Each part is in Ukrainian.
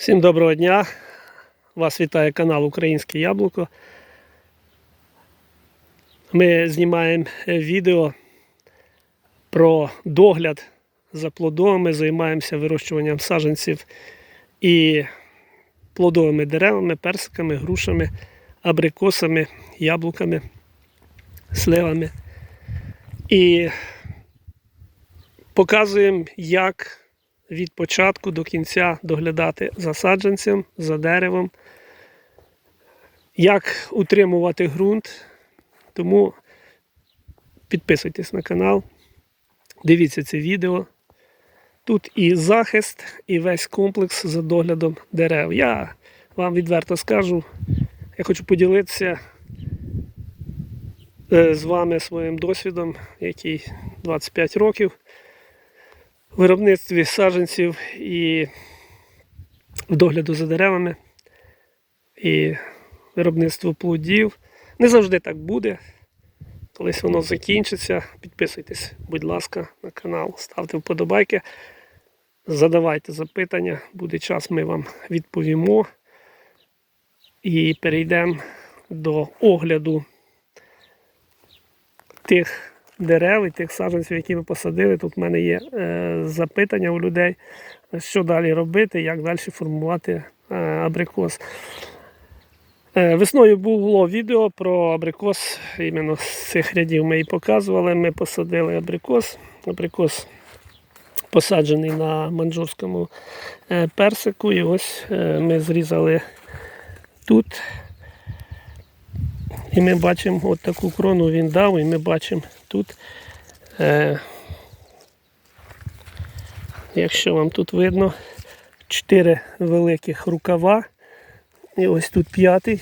Всім доброго дня! Вас вітає канал Українське Яблуко. Ми знімаємо е, відео про догляд за плодовими, займаємося вирощуванням саджанців і плодовими деревами, персиками, грушами, абрикосами, яблуками, сливами. І показуємо, як від початку до кінця доглядати за саджанцем, за деревом, як утримувати ґрунт. Тому підписуйтесь на канал, дивіться це відео. Тут і захист, і весь комплекс за доглядом дерев. Я вам відверто скажу, я хочу поділитися е, з вами своїм досвідом, який 25 років виробництві саджанців і в догляду за деревами, і виробництво плодів. Не завжди так буде. Колись воно закінчиться. Підписуйтесь, будь ласка, на канал, ставте вподобайки, задавайте запитання, буде час, ми вам відповімо. І перейдемо до огляду тих дерев і тих саджанців, які ви посадили. Тут в мене є е, запитання у людей, що далі робити, як далі формувати е, абрикос. Е, Весною було відео про абрикос, іменно з цих рядів ми і показували. Ми посадили абрикос. Абрикос посаджений на манджурському персику. І ось ми зрізали тут. І ми бачимо от таку крону він дав, і ми бачимо тут, е, якщо вам тут видно, чотири великих рукава. І ось тут п'ятий,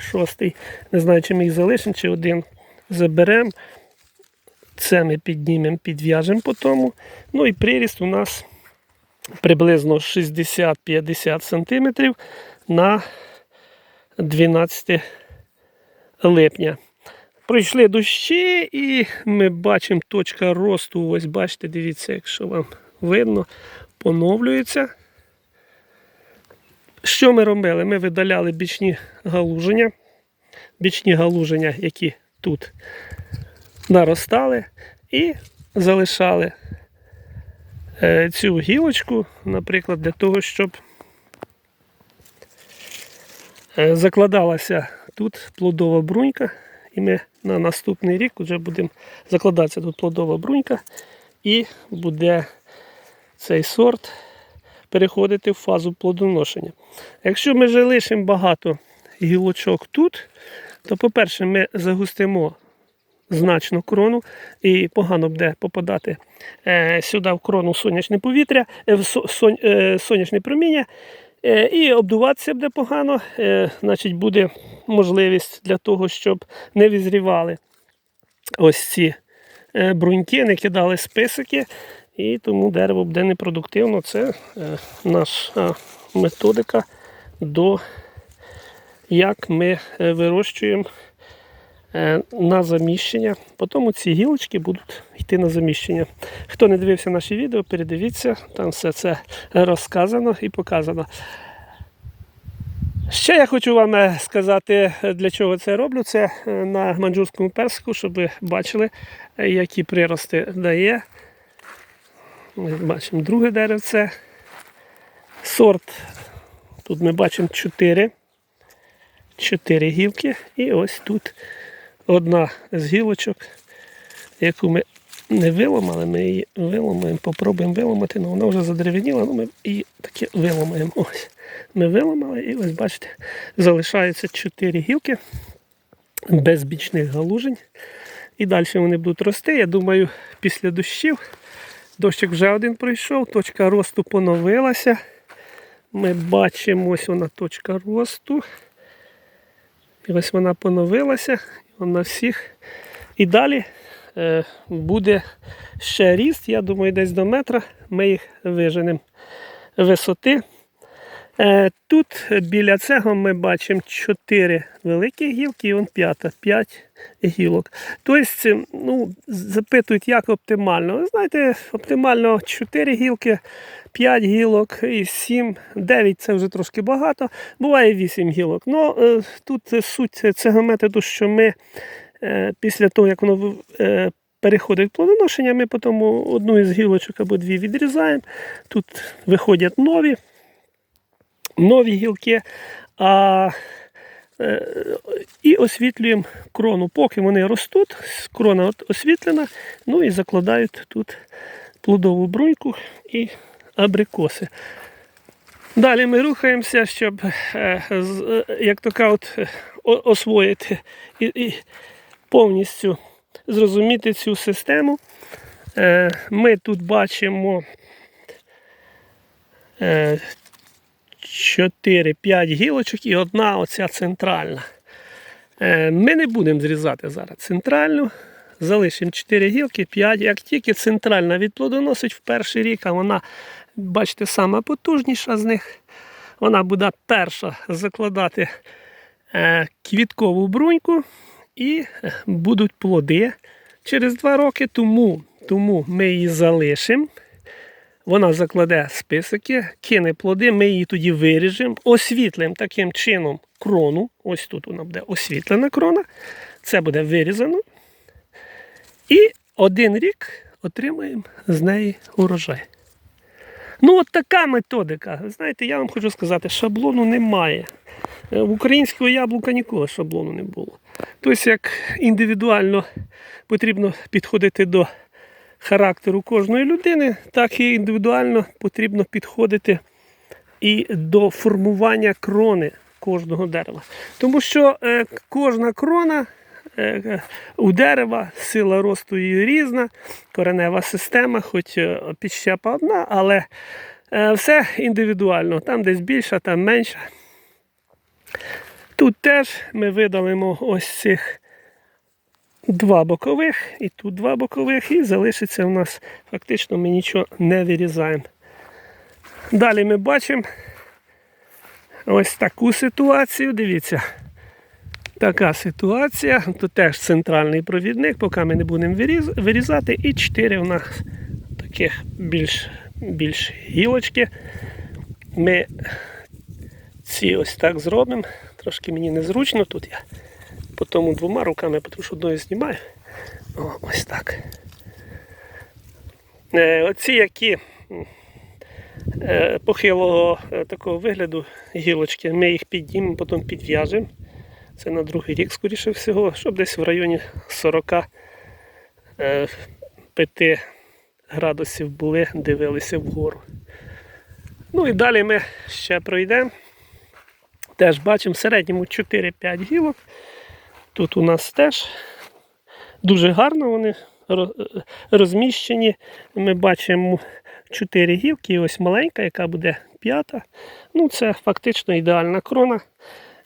шостий. Не знаю, чи ми їх залишимо, чи один заберемо. Це ми піднімемо, підв'яжемо по тому. Ну і приріст у нас приблизно 60-50 см на 12 липня. Пройшли дощі і ми бачимо точка росту. Ось бачите, дивіться, якщо вам видно, поновлюється. Що ми робили? Ми видаляли бічні галуження, бічні галуження, які тут наростали, і залишали е, цю гілочку, наприклад, для того, щоб е, закладалася тут плодова брунька. І ми на наступний рік вже будемо закладатися тут плодова брунька, і буде цей сорт переходити в фазу плодоношення. Якщо ми вже лишимо багато гілочок тут, то, по-перше, ми загустимо значно крону і погано буде попадати е, сюди в крону сонячне повітря, е, е, сонячне проміння. Е, І обдуватися буде погано, е, значить буде можливість для того, щоб не візрівали ось ці е, бруньки, не кидали списики, і тому дерево буде непродуктивно. Це наша методика до як ми вирощуємо на заміщення. Потім ці гілочки будуть йти на заміщення. Хто не дивився наші відео, передивіться, там все це розказано і показано. Ще я хочу вам е, сказати, е, для чого це роблю. Це е, на манджурському персику, щоб ви бачили, е, які прирости дає. Ми бачимо друге деревце. Сорт. Тут ми бачимо 4. 4 гілки. І ось тут одна з гілочок, яку ми не виламали, ми її виламаємо, попробуємо виламати, але вона вже задерев'яніла, ну ми її таки виламаємо. Ось. Ми виламали і ось бачите, залишаються 4 гілки без бічних галужень. І далі вони будуть рости. Я думаю, після дощів. Дощик вже один пройшов, точка росту поновилася. Ми бачимо, ось вона точка росту. І ось вона поновилася. Вона всіх. І далі е, буде ще ріст, я думаю, десь до метра. Ми їх виженемо висоти. Е, Тут біля цього ми бачимо 4 великі гілки і он п'ята, 5 гілок. Тобто, ну, запитують, як оптимально. Ви знаєте, оптимально 4 гілки, 5 гілок і 7, 9 це вже трошки багато. Буває 8 гілок. Ну, е, тут суть цього методу, що ми е, після того, як воно переходить плодоношення, ми потім одну із гілочок або дві відрізаємо. Тут виходять нові нові гілки, а, е, і освітлюємо крону. Поки вони ростуть, крона освітлена, ну і закладають тут плодову бруньку і абрикоси. Далі ми рухаємося, щоб, е, е, як то кажуть, освоїти і, і повністю зрозуміти цю систему. Ми тут бачимо 4-5 гілочок і одна оця центральна. Е, Ми не будемо зрізати зараз центральну. Залишимо 4 гілки, 5. Як тільки центральна відплодоносить в перший рік, а вона, бачите, сама потужніша з них, вона буде перша закладати е, квіткову бруньку і е, будуть плоди через 2 роки. Тому, тому ми її залишимо. Вона закладе списики, кине плоди, ми її тоді виріжемо, освітлимо таким чином крону. Ось тут вона буде освітлена крона. Це буде вирізано. І один рік отримаємо з неї урожай. Ну, от така методика. Знаєте, я вам хочу сказати, шаблону немає. Е, В українського яблука ніколи шаблону не було. Тобто, як індивідуально потрібно підходити до характеру кожної людини, так і індивідуально потрібно підходити і до формування крони кожного дерева. Тому що е, кожна крона е, у дерева, сила росту її різна, коренева система, хоч е, підщепа одна, але все індивідуально. Там десь більша, там менша. Тут теж ми видалимо ось цих два бокових, і тут два бокових, і залишиться у нас фактично ми нічого не вирізаємо. Далі ми бачимо ось таку ситуацію. Дивіться. Така ситуація. Тут теж центральний провідник, поки ми не будемо вирізати. І чотири у нас таких більш, більш гілочки. Ми ці ось так зробимо. Трошки мені незручно тут я по тому двома руками, тому що одною знімаю. О, ось так. Е, оці які е, похилого е, такого вигляду гілочки, ми їх піднімемо, потім підв'яжемо. Це на другий рік, скоріше всього, щоб десь в районі 45 градусів були, дивилися вгору. Ну і далі ми ще пройдемо. Теж бачимо в середньому 4-5 гілок. Тут у нас теж дуже гарно вони розміщені. Ми бачимо 4 гілки, і ось маленька, яка буде п'ята. Ну, це фактично ідеальна крона.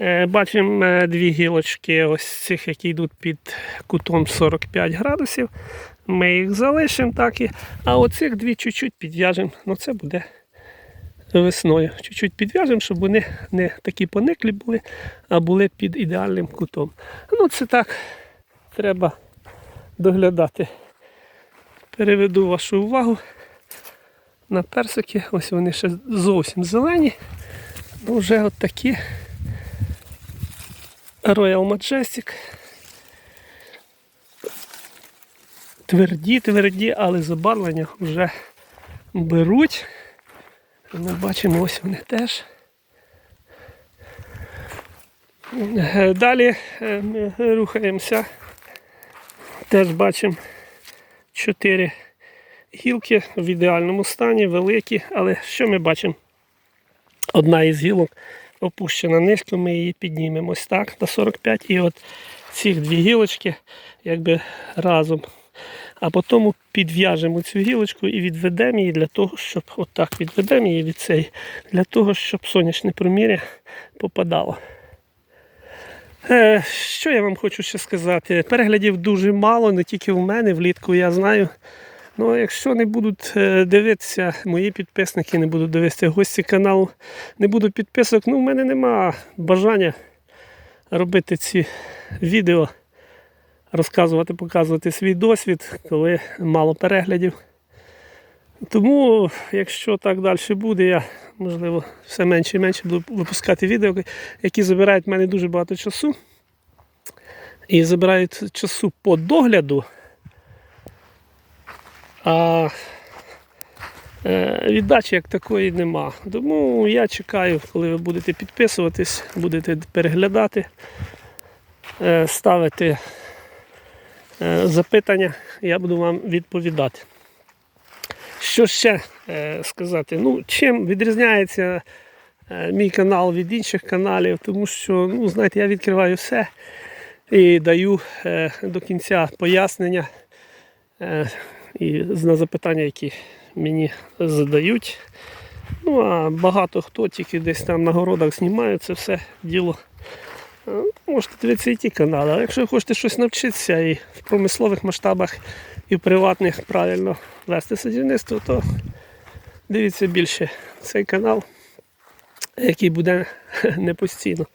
Е, Бачимо е, дві гілочки, ось цих, які йдуть під кутом 45 градусів. Ми їх залишимо так і. А оцих дві чуть-чуть підв'яжемо. Ну це буде весною. Чуть-чуть підв'яжемо, щоб вони не такі пониклі були, а були під ідеальним кутом. Ну, це так треба доглядати. Переведу вашу увагу на персики. Ось вони ще зовсім зелені. Ну, вже от такі. Royal Majestic. Тверді, тверді, але забарвлення вже беруть. Ми бачимо, ось вони теж. Е, Далі е, ми рухаємося. Теж бачимо чотири гілки в ідеальному стані, великі, але що ми бачимо? Одна із гілок опущена низько, ми її піднімемо ось так на 45. І от ці дві гілочки якби разом. А потім підв'яжемо цю гілочку і відведемо її для того, щоб отак відведемо її від цієї, для того, щоб сонячне промір'я попадало. Е, що я вам хочу ще сказати? Переглядів дуже мало, не тільки в мене, влітку я знаю. Ну, якщо не будуть е, дивитися мої підписники, не будуть дивитися гості каналу, не будуть підписок, ну в мене нема бажання робити ці відео, розказувати, показувати свій досвід, коли мало переглядів. Тому, якщо так далі буде, я можливо все менше і менше буду випускати відео, які забирають в мене дуже багато часу. І забирають часу по догляду. А е, віддачі як такої нема. Тому я чекаю, коли ви будете підписуватись, будете переглядати, е, ставити запитання, я буду вам відповідати. Що ще е, сказати? Ну, чим відрізняється е, мій канал від інших каналів, тому що, ну, знаєте, я відкриваю все і даю е, до кінця пояснення е, і на запитання, які мені задають. Ну, а багато хто тільки десь там на городах знімає це все діло. Е, Можете дивитися і ті канали. Але якщо ви хочете щось навчитися і в промислових масштабах, і в приватних правильно вести садівництво, то дивіться більше цей канал, який буде не постійно.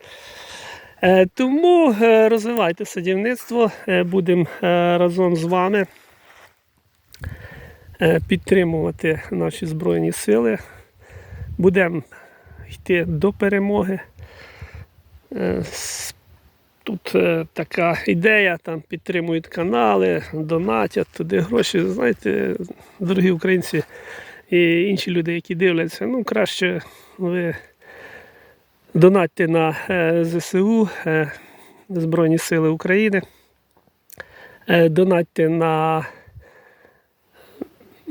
Е, Тому е, розвивайте садівництво, будемо разом з вами е, підтримувати наші Збройні Сили. Будемо йти до перемоги. Тут е, така ідея, там підтримують канали, донатять туди гроші. Знаєте, дорогі українці і інші люди, які дивляться, ну краще ви донатьте на е, ЗСУ, е, Збройні Сили України, е, донатьте на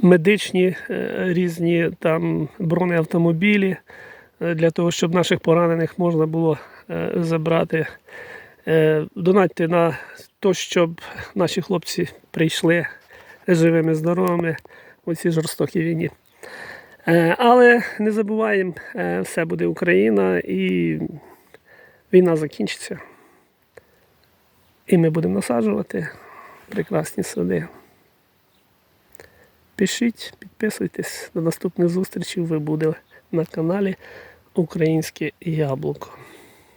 медичні е, різні там бронеавтомобілі е, для того, щоб наших поранених можна було е, забрати. Е, Донатьте на те, щоб наші хлопці прийшли живими, здоровими у цій жорстокій війні. Е, Але не забуваємо, е, все буде Україна і війна закінчиться. І ми будемо насаджувати прекрасні сади. Пишіть, підписуйтесь. До наступних зустрічей. Ви буде на каналі Українське Яблуко.